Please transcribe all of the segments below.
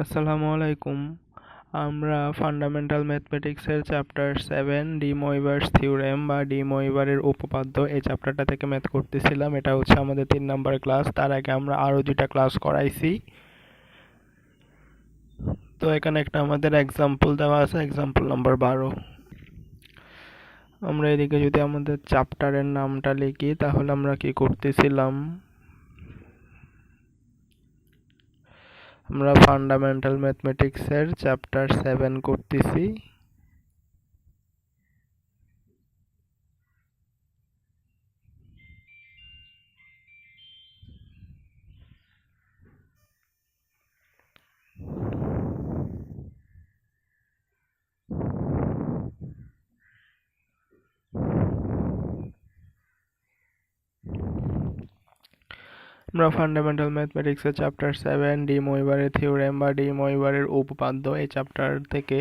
আসসালামু আলাইকুম। আমরা fundamental ম্যাথমেটিক্সের chapter seven De Moivre's theorem বা ডি মইভারের উপপাদ্য এই চ্যাপ্টারটা থেকে ম্যাথ করতেছিলাম। এটা হচ্ছে আমাদের তিন নাম্বার ক্লাস তার আগে আমরা আরও দুইটা ক্লাস করাইছি। তো এখানে একটা আমাদের এক্সাম্পল দেওয়া আছে এক্সাম্পল নাম্বার বারো। আমরা এদিকে যদি আমাদের চ্যাপ্টারের নামটা লিখি, তাহলে আমরা কি করতেছিলাম? আমরা ফান্ডামেন্টাল ম্যাথমেটিক্সের চ্যাপ্টার সেভেন করতেছি। আমরা ফান্ডামেন্টাল ম্যাথমেটিক্সের চ্যাপ্টার সেভেন ডি মইবারের থিওরেম বা ডি মইবারের উপপাদ্য এই চ্যাপ্টার থেকে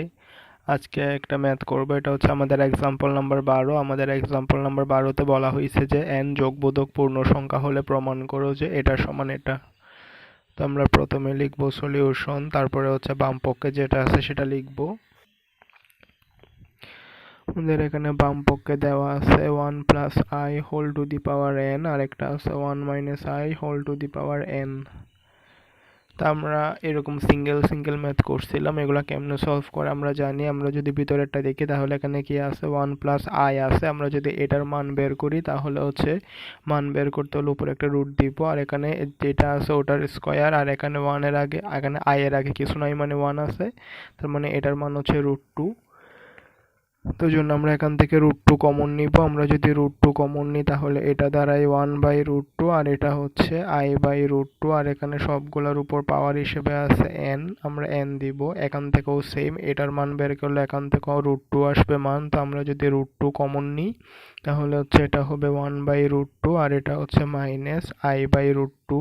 আজকে একটা ম্যাথ করব। এটা হচ্ছে আমাদের এক্সাম্পল নাম্বার বারো। আমাদের এক্সাম্পল নাম্বার বারোতে বলা হয়েছে যে এন যোগবোধক পূর্ণ সংখ্যা হলে প্রমাণ করো যে এটা সমান এটা। তো আমরা প্রথমে লিখব সলিউশন তারপরে হচ্ছে বাম পক্ষে যেটা আছে সেটা লিখব। আমাদের এখানে বাম পক্ষে দেওয়া আছে one plus i whole to the power n আর একটা আছে one minus i whole to the power n তা আমরা এরকম সিঙ্গেল সিঙ্গেল ম্যাথ করছিলাম, এগুলো কেমনে সলভ করে আমরা জানি। আমরা যদি ভিতরেরটা দেখি, তাহলে এখানে কি আছে? ওয়ান প্লাস আই আছে। আমরা যদি এটার মান বের করি, তাহলে হচ্ছে মান বের করতে হলে উপরে একটা রুট দিব। আর এখানে যেটা আছে, ওটার স্কোয়ার আর এখানে ওয়ানের আগে, এখানে আই এর আগে কিছু নাই মানে ওয়ান আছে। তার মানে এটার মান হচ্ছে রুট টু তো জন্য আমরা এখান থেকে রুট টু কমন নিব। আমরা যদি রুট টু কমন নিই, তাহলে এটা দাঁড়ায় ওয়ান বাই রুট টু আর এটা হচ্ছে আই বাই রুট টু আর এখানে সবগুলোর উপর পাওয়ার হিসেবে আছে এন আমরা এন দিব। এখান থেকেও সেম এটার মান বের করলে এখান থেকেও রুট টু আসবে মান। তো আমরা যদি রুট টু কমন নিই, তাহলে হচ্ছে এটা হবে ওয়ান বাই রুট টু আর এটা হচ্ছে minus i by root two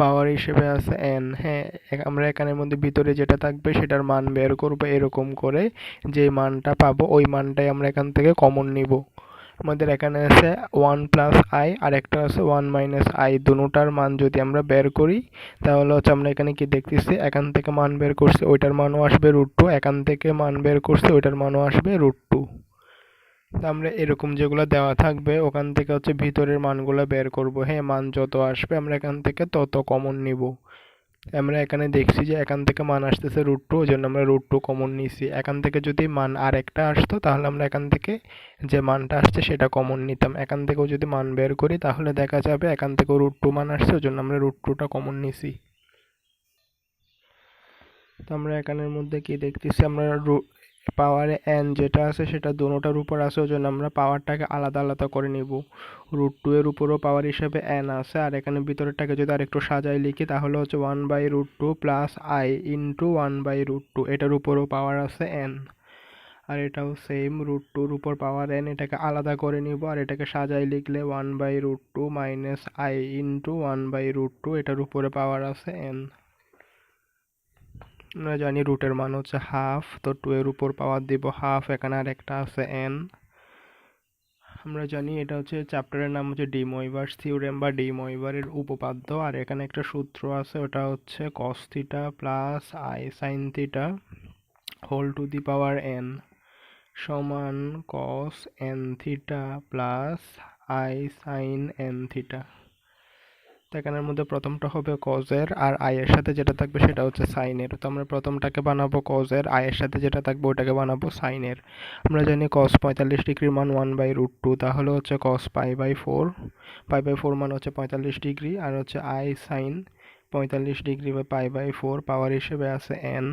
power হিসেবে আছে এন হ্যাঁ আমরা এখানের মধ্যে ভিতরে যেটা থাকবে সেটার মান বের করব এরকম করে, যে মানটা পাবো, ওই মানটাই আমরা এখান থেকে কমন নিব। আমাদের এখানে আছে ওয়ান প্লাস আই আর একটা আছে ওয়ান মাইনাস আই দুটার মান যদি আমরা বের করি, তাহলে হচ্ছে আমরা এখানে কি দেখতেছি, এখান থেকে মান বের করছি, ওইটার মানও আসবে রুট টু এখান থেকে মান বের করছি, ওইটার মানও আসবে রুট টু আমরা এরকম যেগুলো দেওয়া থাকবে, ওখান থেকে হচ্ছে ভিতরের মানগুলো বের করব। হ্যাঁ মান যত আসবে, আমরা এখান থেকে তত কমন নিব। আমরা এখানে দেখছি যে এখান থেকে মান আসতেছে রুট টু ওই জন্য আমরা রুট টু কমন নিছি। এখান থেকে যদি মান আর একটা আসতো, তাহলে আমরা এখান থেকে যে মানটা আসছে, সেটা কমন নিতাম। এখান থেকেও যদি মান বের করি, তাহলে দেখা যাবে এখান থেকেও রুট টু মান আসছে, ওই জন্য আমরা রুট টুটা কমন নিছি। তো আমরা এখানের মধ্যে কি দেখতেছি? আমরা পাওয়ারে এন যেটা আছে সেটা দোনোটার উপর আছে, ওই জন্য আমরা পাওয়ারটাকে আলাদা আলাদা করে নিব। রুট টু এর উপরও পাওয়ার হিসেবে এন আছে, আর এখানে ভিতরেরটাকে যদি আরেকটু সাজাই লিখি, তাহলে হচ্ছে one by root two plus i into one by root two এটার উপরও পাওয়ার আছে এন আর এটাও সেম রুট টুর উপর পাওয়ার এন এটাকে আলাদা করে নিব, আর এটাকে সাজাই লিখলে one by root two minus i into one by root two এটার উপরে পাওয়ার আছে এন আমরা জানি রুটের মান হচ্ছে হাফ তো টু এর উপর পাওয়ার দিব হাফ এখানে আর একটা আছে এন আমরা জানি এটা হচ্ছে চ্যাপ্টারের নাম হচ্ছে ডিমোইভার্স থিওরেম বা ডিমোইভারের উপপাদ্য, আর এখানে একটা সূত্র আছে, ওটা হচ্ছে cos theta plus i sin theta whole to the power n সমান cos n theta plus i sin n theta এখানের মধ্যে প্রথমটা হবে কজের আর আয়ের সাথে যেটা থাকবে সেটা হচ্ছে সাইনের তো আমরা প্রথমটাকে বানাবো কজের আয়ের সাথে যেটা থাকবে ওটাকে বানাবো সাইনের আমরা জানি কস পঁয়তাল্লিশ ডিগ্রি মান ওয়ান বাই রুট টু তাহলে হচ্ছে cos pi by four pi by four মান হচ্ছে পঁয়তাল্লিশ ডিগ্রি, আর হচ্ছে আই সাইন পঁয়তাল্লিশ ডিগ্রি বা পাই বাই ফোর পাওয়ার হিসেবে আছে এন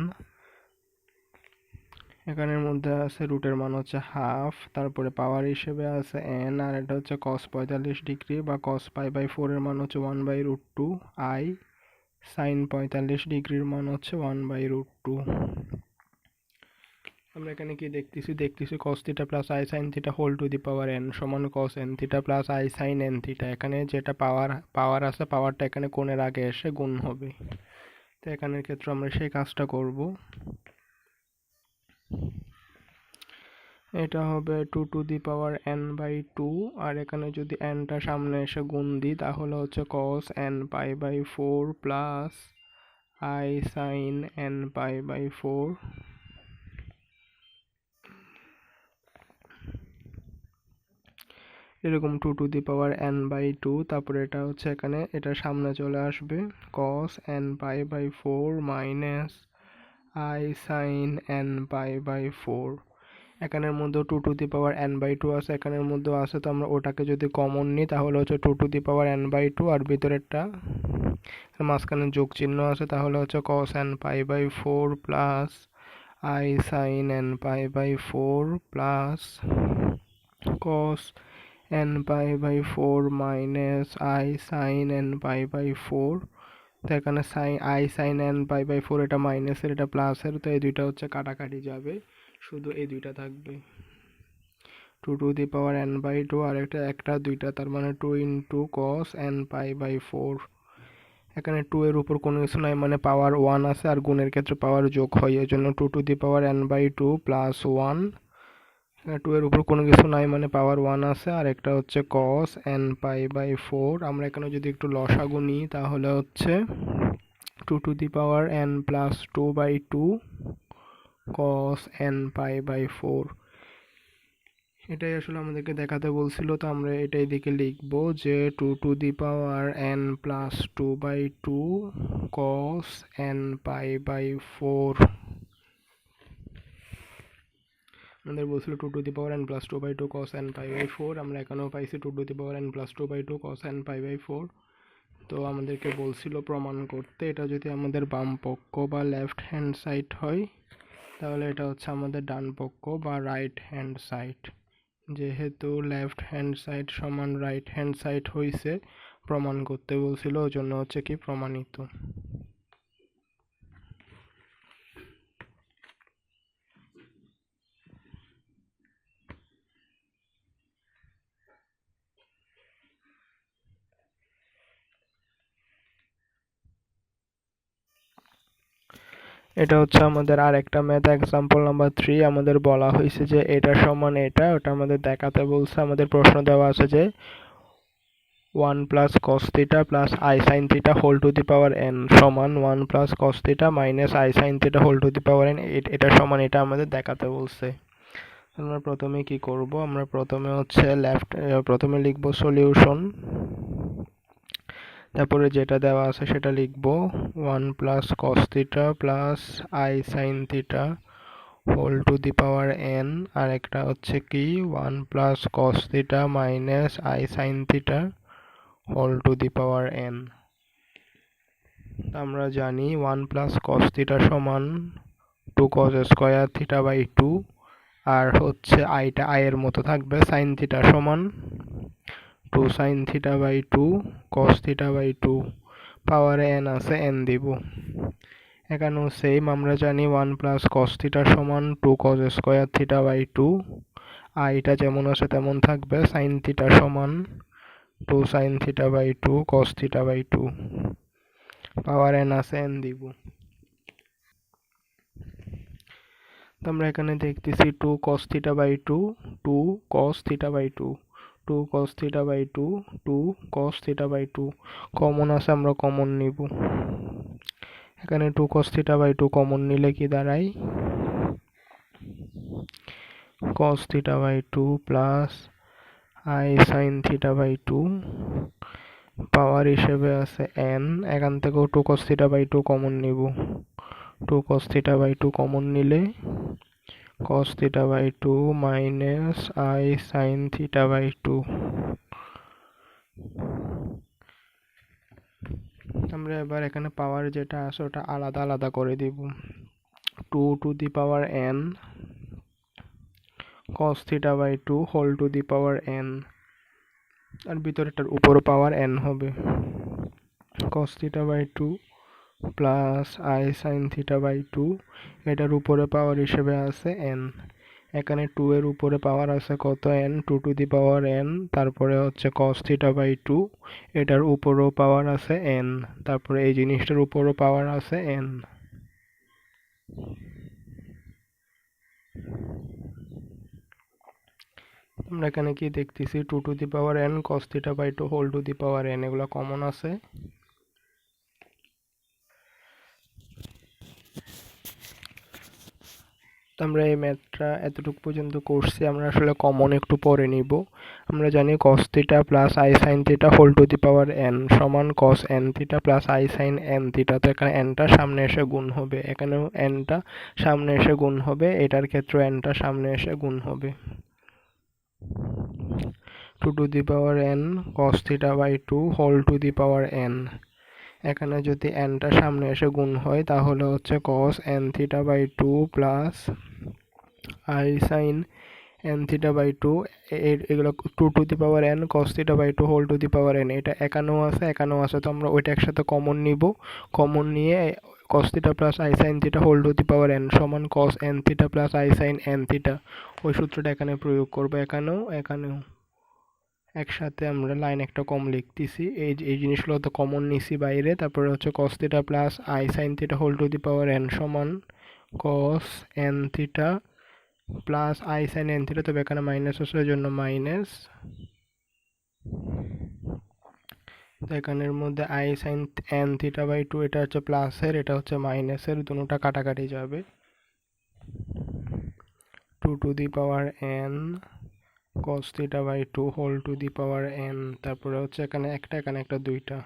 এখানের মধ্যে আছে রুটের মান হচ্ছে হাফ, তারপরে পাওয়ার হিসেবে আছে এন আর এটা হচ্ছে কস পঁয়তাল্লিশ ডিগ্রি বা কস পাই বাই ফোরের মান হচ্ছে one by root two i sin পঁয়তাল্লিশ ডিগ্রির মান হচ্ছে ওয়ান বাই রুট টু আমরা এখানে কি দেখতেছি? দেখতেছি cos theta plus i sin theta whole to the power n সমান cos n theta plus i sin n theta এখানে যেটা পাওয়ার পাওয়ার আছে পাওয়ারটা এখানে কোণের আগে এসে গুণ হবে। তো এখানের ক্ষেত্রে আমরা সেই কাজটা করব। এটা হবে two to the power n by two আর এখানে যদি এনটা সামনে এসে গুণ দিই, তাহলে হচ্ছে cos n pi by four plus i sin n pi by four এরকম two to the power n by two তারপরে এটা হচ্ছে এখানে, এটা সামনে চলে আসবে। Cos n pi by four minus i sin n pi by four এখানের মধ্যে two to the power n by two আছে, এখানের মধ্যেও আছে, তো আমরা ওটাকে যদি কমন নিই, তাহলে হচ্ছে two to the power n by two আর ভিতরেরটা মাঝখানে যোগ চিহ্ন আছে, তাহলে হচ্ছে cos n pi by four plus i sin n pi by four plus cos n pi by four minus i sin n pi by four তো এখানে sin, i sin n pi by four, এটা মাইনাসের এটা প্লাসের তো এই দুইটা হচ্ছে কাটাকাটি যাবে। শুধু এই দুইটা থাকবে। Two to the power n by two আর একটা একটা, দুইটা, তার মানে two into cos n pi by four এখানে টু এর উপর কোনো কিছু নাই মানে পাওয়ার ওয়ান আছে, আর গুণের ক্ষেত্রে পাওয়ার যোগ হয় এই জন্য two to the power n by two plus one two এর উপর কোনো কিছু নাই মানে পাওয়ার ওয়ান আছে, আর একটা হচ্ছে cos n pi by four আমরা এখানে যদি একটু লসাগু নিই, তাহলে হচ্ছে two to the power n plus two by two cos n pi by four এটাই আসলে আমাদেরকে দেখাতে বলছিল, তো আমরা এটাই দিকে লিখব যে two to the power n plus two by two cos n pi by four আমাদের বলছিল two to the power n plus two by two cos n pi by four আমরা এখানেও পাইছি two to the power n plus two by two cos n pi by four তো আমাদেরকে বলছিল প্রমাণ করতে, এটা যদি আমাদের বাম পক্ষ বা লেফট হ্যান্ড সাইড হয়, তাহলে এটা হচ্ছে আমাদের ডান পক্ষ বা রাইট হ্যান্ড সাইড যেহেতু লেফট হ্যান্ড সাইড সমান রাইট হ্যান্ড সাইড হয়েছে প্রমাণ করতে বলছিল ওই জন্য হচ্ছে কি প্রমাণিত। এটা হচ্ছে আমাদের আর একটা ম্যাথ এক্সাম্পল নাম্বার থ্রি আমাদের বলা হয়েছে যে এটা সমান এটা, ওটা আমাদের দেখাতে বলছে, আমাদের প্রশ্ন দেওয়া আছে যে one plus cos plus i sin theta whole to the power n সমান one plus cos minus i sin theta whole to the power n এটা সমান এটা আমাদের দেখাতে বলছে। আমরা প্রথমে কি করব? আমরা প্রথমে হচ্ছে লেফট প্রথমে লিখব সলিউশন তারপরে যেটা দেওয়া আছে সেটা লিখব। One plus cos theta plus i sin theta whole to the power n আর একটা হচ্ছে কি? One plus cos theta minus i sin theta whole to the power n আমরা জানি ওয়ান প্লাস কস থিটা সমান two cos square theta by two আর হচ্ছে আইটা আয়ের মতো থাকবে সাইন থিটা সমান two sin theta by two cos theta by two পাওয়ারে এন আছে এন দিব। এখানেও সেম আমরা জানি ওয়ান প্লাস কস থিটা সমান two cos square theta by two আইটা যেমন আছে তেমন থাকবে সাইন থিটা সমান two sine theta by two cos theta by two power N আছে এন দিব। তো আমরা এখানে দেখতেছি two cos theta by two two cos theta by two two cos theta by two two cos theta by two common আছে, আমরা common নিব। এখানে two cos theta by two common নিলে কি দাঁড়ায়? Cos theta by two plus I sine theta by two power হিসেবে আছে N এখান থেকেও two cos theta by two common নিব। Two cos theta by two common নিলে cos theta by 2 minus i sin theta by 2 আমরা এবার এখানে পাওয়ার যেটা আছে ওটা আলাদা আলাদা করে দিব। Two two the power N cos theta by 2 whole two the power N আর ভিতরেটার উপর পাওয়ার এন হবে। cos theta by 2 plus I sine theta by two এটার উপরে পাওয়ার হিসেবে আছে এন এখানে টু এর উপরে পাওয়ার আছে কত N two two the power N তারপরে হচ্ছে কস থিটা বাই টু এটার উপরেও পাওয়ার আছে এন তারপরে এই জিনিসটার উপরও পাওয়ার আছে এন আমরা এখানে কি দেখতেছি? Two two the power N cos theta by two whole two the power N এগুলো কমন আছে। আমরা এই ম্যাথটা এতটুকু পর্যন্ত করছি, আমরা আসলে কমন একটু পরে নিব। আমরা জানি cos theta plus I sine theta whole two the power N সমান cos N theta plus I sine N theta তো এখানে এনটা সামনে এসে গুণ হবে। এখানেও এনটা সামনে এসে গুণ হবে। এটার ক্ষেত্রে এনটা সামনে এসে গুণ হবে। Two two the power N cos theta by two whole two the power N এখানে যদি এনটা সামনে এসে গুণ হয়, তাহলে হচ্ছে cos N theta by two plus I sine N theta by two এগুলো two two the power N cos theta by two whole two the power N এটা একানো আছে একানো আছে, তো আমরা ওইটা একসাথে কমন নিব। কমন নিয়ে cos theta plus I sine theta whole two the power N সমান cos N theta plus I sine N theta ওই সূত্রটা এখানে প্রয়োগ করব, এখানেও এখানেও। একসাথে আমরা লাইন একটা কম লিখতেছি। এই এই জিনিসগুলো তো কমন নিছি বাইরে। তারপরে হচ্ছে cos theta plus I sine theta whole two the power N সমান cos N theta plus I sine N theta তবে এখানে মাইনাস আছে জন্য মাইনাস এখানের মধ্যে I sine N theta by two এটা হচ্ছে প্লাসের এটা হচ্ছে মাইনাসের দুটোটা কাটাকাটি যাবে। Two two the power N cos theta by two whole two the power N তারপরে হচ্ছে এখানে একটা এখানে একটা, দুইটা।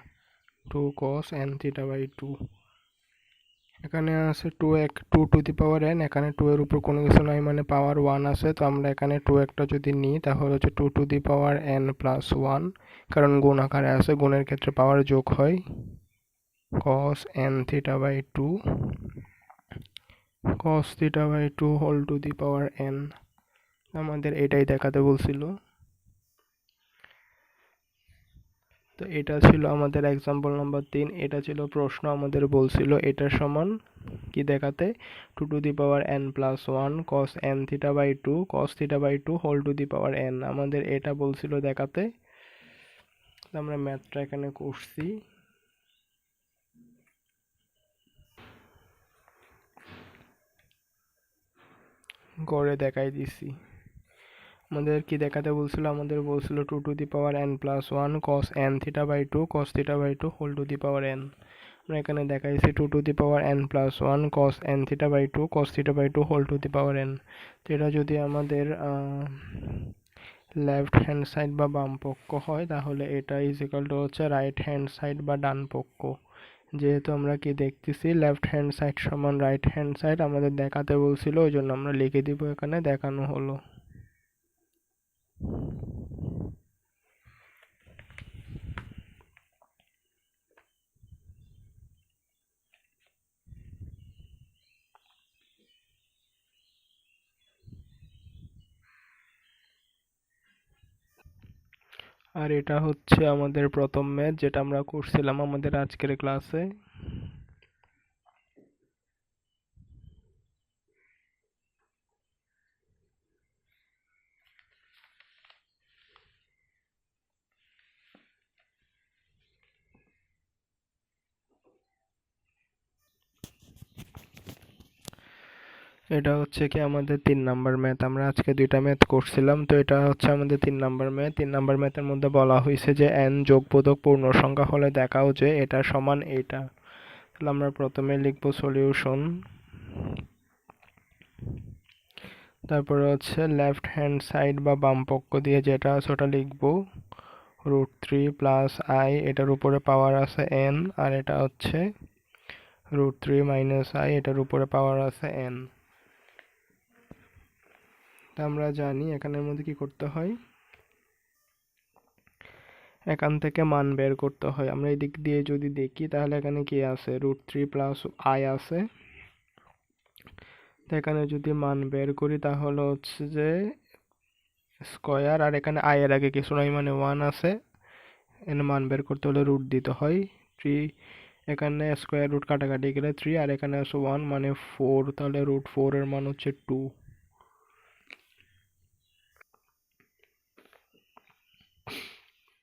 Two cos N theta by two এখানে আছে টু এক two two the power N এখানে টু এর উপর কোনো কিছু নাই মানে পাওয়ার ওয়ান আছে, তো আমরা এখানে টু একটা যদি নিই, তাহলে হচ্ছে two two the power N plus one কারণ গুণ আকারে আছে, গুণের ক্ষেত্রে পাওয়ার যোগ হয়। cos N theta by two cos theta by two whole two the power N আমাদের এটাই দেখাতে বলছিল। তো এটা ছিল আমাদের এক্সাম্পল নাম্বার তিন, এটা ছিল প্রশ্ন আমাদের বলছিল এটার সমান কি দেখাতে? Two two the power N plus one cos N theta by two cos theta by two whole two the power N আমাদের এটা বলছিল দেখাতে। আমরা ম্যাথটা এখানে করছি। করে দেখাই দিছি। আমাদের কি দেখাতে বলছিল, আমাদের বলছিল two two the power N plus one cos N theta by two cos theta by two whole two the power N আমরা এখানে দেখাইছি two two the power N plus one cos N theta by two cos theta by two whole two the power N তো এটা যদি আমাদের left hand side বা বাম পক্ষ হয়, তাহলে এটা ইজ ইকাল টু হচ্ছে রাইট হ্যান্ড সাইড বা ডান পক্ষ। যেহেতু আমরা কি দেখতেছি লেফট হ্যান্ড সাইড সমান রাইট হ্যান্ড সাইড আমাদের দেখাতে বলছিল ওই জন্য আমরা লিখে দিব এখানে, দেখানো হলো। আর এটা হচ্ছে আমাদের প্রথম ম্যাচ যেটা আমরা করছিলাম আমাদের আজকের ক্লাসে এটা হচ্ছে কি আমাদের তিন নাম্বার ম্যাথ। আমরা আজকে দুইটা ম্যাথ করছিলাম, তো এটা হচ্ছে আমাদের তিন নাম্বার ম্যাথ। তিন নাম্বার ম্যাথের মধ্যে বলা হয়েছে যে এন যোগবোধক পূর্ণ সংখ্যা হলে দেখাও যে এটা সমান এটা। তাহলে আমরা প্রথমে লিখব সলিউশন তারপরে হচ্ছে লেফট হ্যান্ড সাইড বা বাম পক্ষ দিয়ে যেটা আছে ওটা লিখব। রুট থ্রি প্লাস আই এটার উপরে পাওয়ার আছে এন আর এটা হচ্ছে রুট থ্রি মাইনাস আই এটার উপরে পাওয়ার আছে এন আমরা জানি, এখানের মধ্যে কি করতে হয়? এখান থেকে মান বের করতে হয়। আমরা এদিক দিয়ে যদি দেখি, তাহলে এখানে কি আছে? রুট থ্রি প্লাস আই আছে। তো এখানে যদি মান বের করি, তাহলে হচ্ছে যে স্কোয়ার আর এখানে আয়ের আগে কিছু নয় মানে ওয়ান আছে। এখানে মান বের করতে হলে রুট দিতে হয়। থ্রি এখানে স্কোয়ার রুট কাটাকাটি গেলে থ্রি আর এখানে আছে ওয়ান মানে ফোর তাহলে রুট ফোর এর মান হচ্ছে টু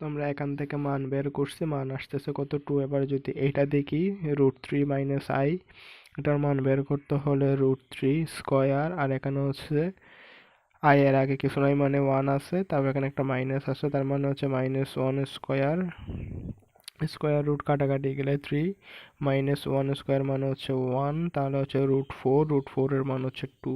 আমরা এখান থেকে মান বের করছি, মান আসতেছে কত? টু এবার যদি এইটা দেখি রুট থ্রি মাইনাস আই এটার মান বের করতে হলে রুট থ্রি স্কোয়ার আর এখানে হচ্ছে আই এর আগে কিছু নয় মানে ওয়ান আছে তারপর এখানে একটা মাইনাস আছে, তার মানে হচ্ছে minus one square square root কাটাকাটি গেলে থ্রি মাইনাস ওয়ান স্কোয়ার মানে হচ্ছে ওয়ান তাহলে হচ্ছে রুট ফোর রুট ফোরের মান হচ্ছে টু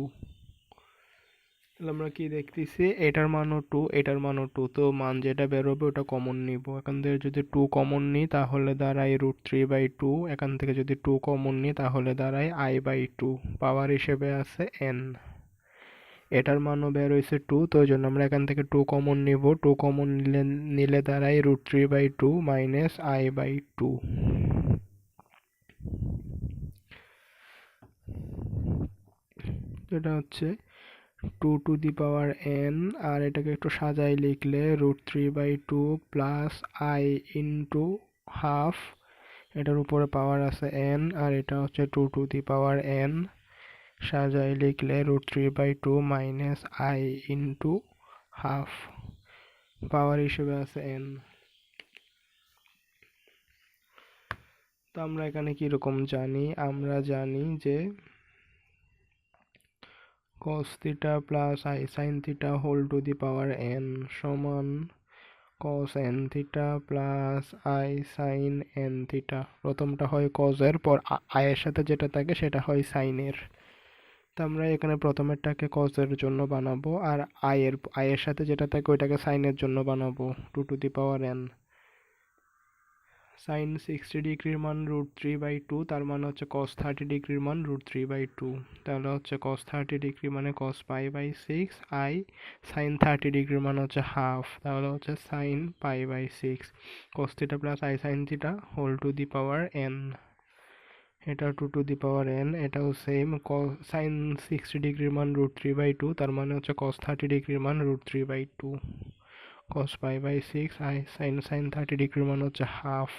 আমরা কি দেখতেছি? এটার মানও টু এটার মানও টু তো মান যেটা বেরোবে ওটা কমন নিব। এখান থেকে যদি টু কমন নিই, তাহলে দাঁড়ায় রুট থ্রি বাই টু এখান থেকে যদি টু কমন নিই, তাহলে দাঁড়ায় আই বাই টু পাওয়ার হিসেবে আছে এন এটার মানও বের হয়েছে টু তো ওই জন্য আমরা এখান থেকে টু কমন নিব। টু কমন নিলে নিলে দাঁড়ায় root three by two minus I by two এটা হচ্ছে two two the power N, আর এটাকে একটু সাজাই লিখলে root three by two plus I into half, এটার উপরে পাওয়ার আছে এন, আর এটা হচ্ছে two two the power N. সাজাই লিখলে root three by two minus I into half, power হিসেবে আছে এন। তো আমরা এখানে কীরকম জানি? আমরা জানি যে cos theta plus i sin theta whole to the power n সমান cos n theta plus i sin n theta প্রথমটা হয় cos এর পর i এর সাথে যেটা থাকে সেটা হয় sin এর। তো আমরা এখানে প্রথমেরটাকে cos এর জন্য বানাবো, আর i এর i এর সাথে যেটা থাকে ওইটাকে sin এর জন্য বানাবো two two the power n sine sixty ডিগ্রির মান রুট থ্রি বাই টু তার মানে হচ্ছে কস থার্টি ডিগ্রির মান রুট থ্রি বাই টু তাহলে হচ্ছে কস থার্টি ডিগ্রি মানে cos pi by six I sine thirty ডিগ্রির মান হচ্ছে হাফ তাহলে হচ্ছে sine pi by six cos theta plus I sine theta whole two the power N এটা two two the power N এটাও সেম ক sine sixty ডিগ্রির মান রুট থ্রি বাই টু তার মানে হচ্ছে কস থার্টি ডিগ্রির মান root three by two cos pi by 6 i sin sin 30 degree মান হচ্ছে হাফ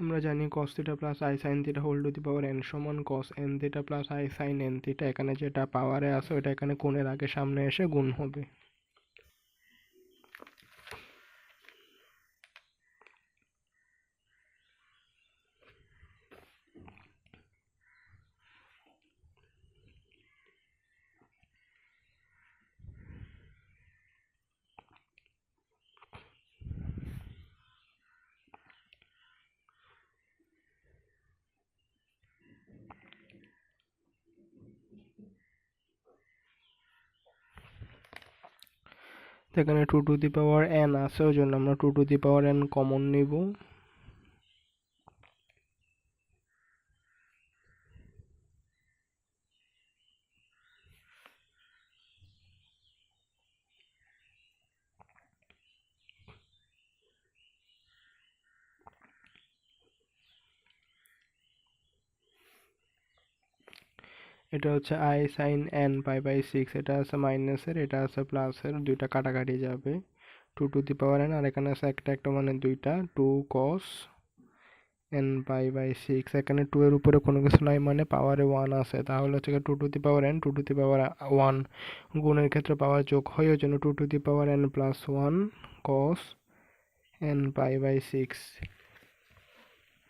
আমরা জানি cos theta plus i sin theta whole two the power n সমান cos n theta plus i sin n theta এখানে যেটা পাওয়ারে আছে ওটা এখানে কোণের আগে সামনে এসে গুণ হবে। এখানে two two the power N আছে ওই জন্য আমরা two two the power N common নিব। এটা হচ্ছে I sine N pi by six এটা আছে মাইনাসের এটা আছে প্লাসের দুইটা কাটাকাটি যাবে। Two two the power N আর এখানে আছে একটা একটা মানে দুইটা। Two cos N pi by six এখানে টু এর উপরে কোনো কিছু নাই মানে পাওয়ারে ওয়ান আছে। তাহলে হচ্ছে two two the power N two two the power one গুণের ক্ষেত্রে পাওয়ার যোগ হয়, ওই জন্য two two the power N plus one cos N pi by six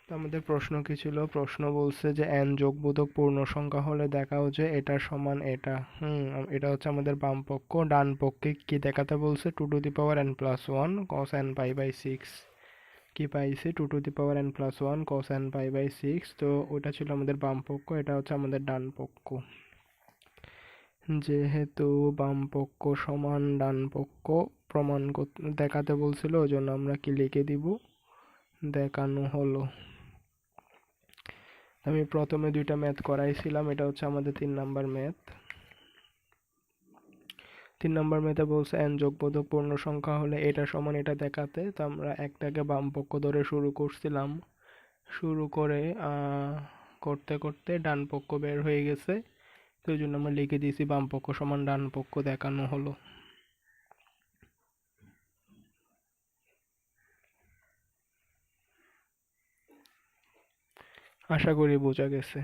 আমাদের প্রশ্ন কি ছিল? প্রশ্ন বলছে যে, এন যোগবোধক পূর্ণ সংখ্যা হলে দেখাও যে এটা সমান এটা। হুম, এটা হচ্ছে আমাদের বাম পক্ষ। ডান পক্ষে কি দেখাতে বলছে? Two two the power N plus one cos N pi by six. কি পাইছি? Two two the power N plus one cos N pi by six. তো ওটা ছিল আমাদের বাম পক্ষ, এটা হচ্ছে আমাদের ডান পক্ষ। যেহেতু বাম পক্ষ সমান, ডান পক্ষ প্রমাণ দেখাতে বলছিল, ওই জন্য আমরা কি লিখে দিব? দেখানো হলো। আমি প্রথমে দুইটা ম্যাথ করাইছিলাম, এটা হচ্ছে আমাদের তিন নাম্বার ম্যাথ তিন নাম্বার ম্যাথে বলছে এন যোগবোধক পূর্ণ সংখ্যা হলে এটা সমান এটা দেখাতে। তো আমরা একটাকে বাম পক্ষ ধরে শুরু করছিলাম। শুরু করে করতে করতে ডান পক্ষ বের হয়ে গেছে। তো ওই জন্য আমরা লিখে দিয়েছি বাম পক্ষ সমান ডান পক্ষ দেখানো হলো। আশা করি বোঝা গেছে।